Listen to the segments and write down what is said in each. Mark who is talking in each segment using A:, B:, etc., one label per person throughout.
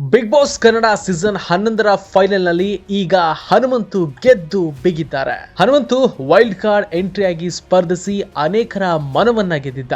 A: Boss Kannada season ಹನ್ನೊಂದರ ಫೈನಲ್ನಲ್ಲಿ ಈಗ ಹನುಮಂತು ಗೆದ್ದು ಬಿಗಿದ್ದಾರೆ. ಹನುಮಂತು ವೈಲ್ಡ್ ಕಾರ್ಡ್ ಎಂಟ್ರಿಯಾಗಿ ಸ್ಪರ್ಧಿಸಿ ಅನೇಕರ ಮನವನ್ನ ಗೆದ್ದಿದ್ದ.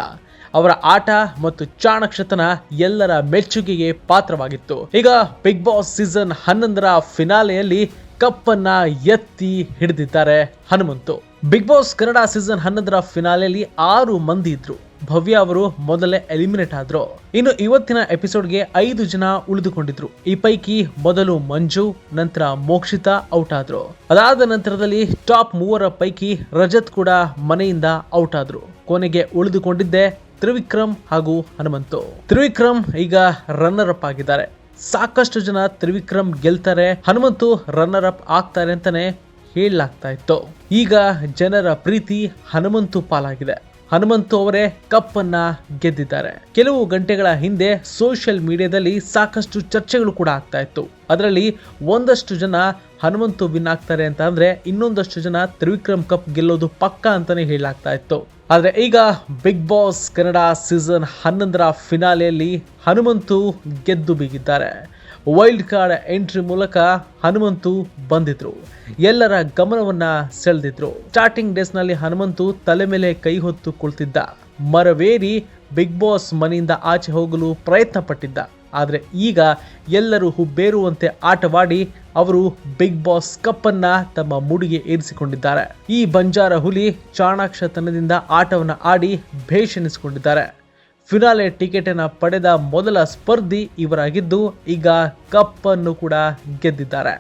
A: ಅವರ ಆಟ ಮತ್ತು ಚಾಣಕ್ಷತನ ಎಲ್ಲರ ಮೆಚ್ಚುಗೆಗೆ ಪಾತ್ರವಾಗಿತ್ತು. ಈಗ ಬಿಗ್ ಬಾಸ್ ಸೀಸನ್ ಹನ್ನೊಂದರ ಫಿನಾಲೆಯಲ್ಲಿ ಕಪ್ಪನ್ನ ಎತ್ತಿ ಹಿಡಿದಿದ್ದಾರೆ Hanumanthu. Bigg Boss Kannada season ಹನ್ನೊಂದರ ಫಿನಾಲೆಯಲ್ಲಿ ಆರು ಮಂದಿ ಇದ್ರು. ಭವ್ಯ ಅವರು ಮೊದಲೇ ಎಲಿಮಿನೇಟ್ ಆದ್ರು. ಇನ್ನು ಇವತ್ತಿನ ಎಪಿಸೋಡ್ಗೆ ಐದು ಜನ ಉಳಿದುಕೊಂಡಿದ್ರು. ಈ ಪೈಕಿ ಮೊದಲು ಮಂಜು, ನಂತರ ಮೋಕ್ಷಿತಾ ಔಟ್ ಆದ್ರು. ಅದಾದ ನಂತರದಲ್ಲಿ ಟಾಪ್ ಮೂವರ ಪೈಕಿ ರಜತ್ ಕೂಡ ಮನೆಯಿಂದ ಔಟ್ ಆದ್ರು. ಕೊನೆಗೆ ಉಳಿದುಕೊಂಡಿದ್ದೆ ತ್ರಿವಿಕ್ರಮ್ ಹಾಗೂ ಹನುಮಂತು. ತ್ರಿವಿಕ್ರಮ್ ಈಗ ರನ್ನರ್ ಅಪ್ ಆಗಿದ್ದಾರೆ. ಸಾಕಷ್ಟು ಜನ ತ್ರಿವಿಕ್ರಮ್ ಗೆಲ್ತಾರೆ. ಹನುಮಂತು ರನ್ನರ್ ಅಪ್ ಆಗ್ತಾರೆ ಅಂತಾನೆ ಹೇಳಲಾಗ್ತಾ ಇತ್ತು. ಈಗ ಜನರ ಪ್ರೀತಿ ಹನುಮಂತು ಪಾಲಾಗಿದೆ. ಹನುಮಂತು ಅವರೇ ಕಪ್ಪನ್ನ ಗೆದ್ದಿದ್ದಾರೆ. ಕೆಲವು ಗಂಟೆಗಳ ಹಿಂದೆ ಸೋಷಿಯಲ್ ಮೀಡಿಯಾದಲ್ಲಿ ಸಾಕಷ್ಟು ಚರ್ಚೆಗಳು ಕೂಡ ಆಗ್ತಾ ಇತ್ತು. ಅದರಲ್ಲಿ ಒಂದಷ್ಟು ಜನ ಹನುಮಂತು ವಿನ್ ಆಗ್ತಾರೆ ಅಂತ ಅಂದ್ರೆ ಇನ್ನೊಂದಷ್ಟು ಜನ ತ್ರಿವಿಕ್ರಮ್ ಕಪ್ ಗೆಲ್ಲೋದು ಪಕ್ಕ ಅಂತಾನೆ ಹೇಳಲಾಗ್ತಾ ಇತ್ತು. ಆದರೆ ಈಗ ಬಿಗ್ ಬಾಸ್ ಕನ್ನಡ ಸೀಸನ್ ಹನ್ನೊಂದರ ಫಿನಾಲೆಯಲ್ಲಿ ಹನುಮಂತು ಗೆದ್ದು ಬಿಗಿದ್ದಾರೆ. ವೈಲ್ಡ್ ಕಾರ್ಡ್ ಎಂಟ್ರಿ ಮೂಲಕ ಹನುಮಂತು ಬಂದಿದ್ರು. ಎಲ್ಲರ ಗಮನವನ್ನ ಸೆಳೆದಿದ್ರು. ಸ್ಟಾರ್ಟಿಂಗ್ ಡೇಸ್ನಲ್ಲಿ ಹನುಮಂತು ತಲೆ ಮೇಲೆ ಕೈ ಹೊತ್ತು ಕುಳಿತಿದ್ದ. ಮರವೇರಿ ಬಿಗ್ ಬಾಸ್ ಮನೆಯಿಂದ ಆಚೆ ಹೋಗಲು ಪ್ರಯತ್ನ ಪಟ್ಟಿದ್ದ ಆದರೆ ಈಗ ಎಲ್ಲರೂ ಹುಬ್ಬೇರುವಂತೆ ಆಟವಾಡಿ ಅವರು ಬಿಗ್ ಬಾಸ್ ಕಪ್ಪನ್ನ ತಮ್ಮ ಮುಡಿಗೆ ಏರಿಸಿಕೊಂಡಿದ್ದಾರೆ. ಈ ಬಂಜಾರ ಹುಲಿ ಚಾಣಾಕ್ಷತನದಿಂದ ಆಟವನ್ನು ಆಡಿ ಭೇಷ್ ಎನಿಸಿಕೊಂಡಿದ್ದಾರೆ ಫಿನಾಲೆ ಟಿಕೆಟ್ ಅನ್ನ ಪಡೆದ ಮೊದಲ ಸ್ಪರ್ಧಿ ಇವರಾಗಿದ್ದು ಈಗ ಕಪ್ ಅನ್ನು ಕೂಡ ಗೆದ್ದಿದ್ದಾರೆ.